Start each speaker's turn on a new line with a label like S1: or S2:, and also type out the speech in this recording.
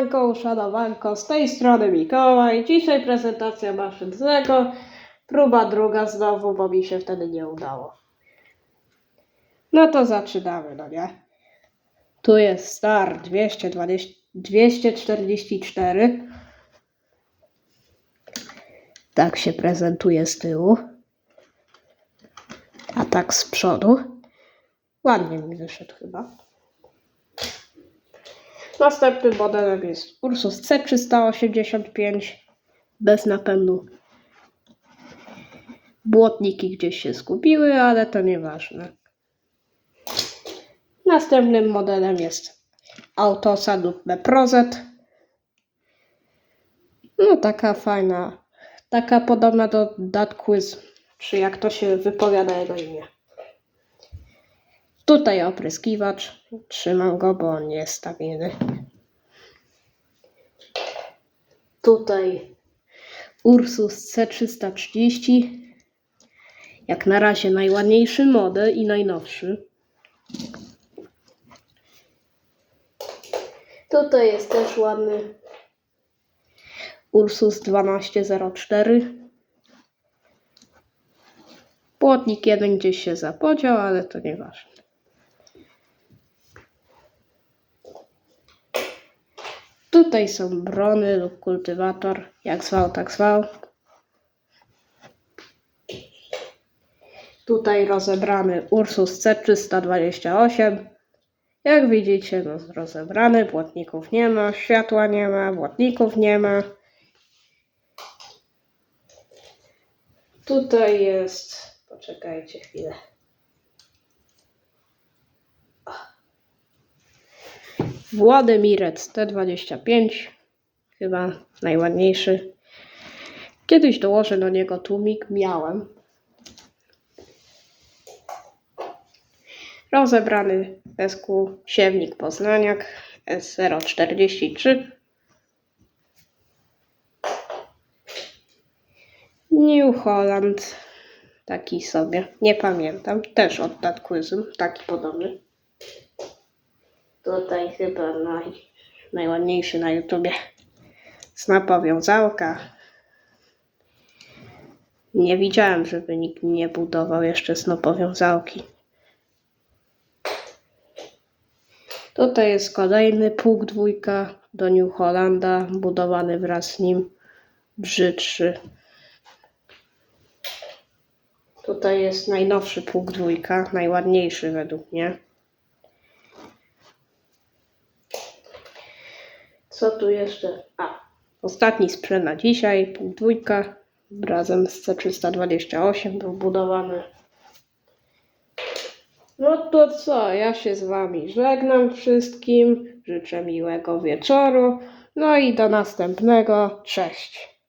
S1: Siemanko, uszanowanko, z tej strony Mikołaj. Dzisiaj prezentacja maszyn z Lego. Próba druga znowu, bo mi się wtedy nie udało. No to zaczynamy, no nie? Tu jest star 220, 244. Tak się prezentuje z tyłu. A tak z przodu. Ładnie mi wyszedł chyba. Następnym modelem jest Ursus C385 bez napędu. Błotniki gdzieś się zgubiły, ale to nieważne. Następnym modelem jest Autosa lub Beprozet. No taka fajna, taka podobna do Dat Quiz, czy jak to się wypowiada jego imię. Tutaj opryskiwacz. Trzymam go, bo on jest stabilny. Tutaj Ursus C330. Jak na razie najładniejszy model i najnowszy. Tutaj jest też ładny Ursus 1204. Płotnik jeden gdzieś się zapodział, ale to nieważne. Tutaj są brony lub kultywator, jak zwał, tak zwał. Tutaj rozebrany Ursus C328. Jak widzicie, no rozebrany, błotników nie ma, światła nie ma, błotników nie ma. Tutaj jest, poczekajcie chwilę. Władymirec T25, chyba najładniejszy. Kiedyś dołożę do niego tłumik, miałem. Rozebrany SQ siewnik Poznaniak S043. New Holland, taki sobie, nie pamiętam, też od Datquizm, taki podobny. Tutaj chyba naj, najładniejszy na YouTubie. Snapowiązałka. Nie widziałem, żeby nikt nie budował jeszcze snopowiązałki. Tutaj jest kolejny pług dwójka do New Hollanda, budowany wraz z nim brzydszy. Tutaj jest najnowszy pług dwójka, najładniejszy według mnie. Co tu jeszcze? A, ostatni sprzęt na dzisiaj, pół dwójka, razem z C328 był budowany. No to co, ja się z Wami żegnam wszystkim, życzę miłego wieczoru, no i do następnego, cześć.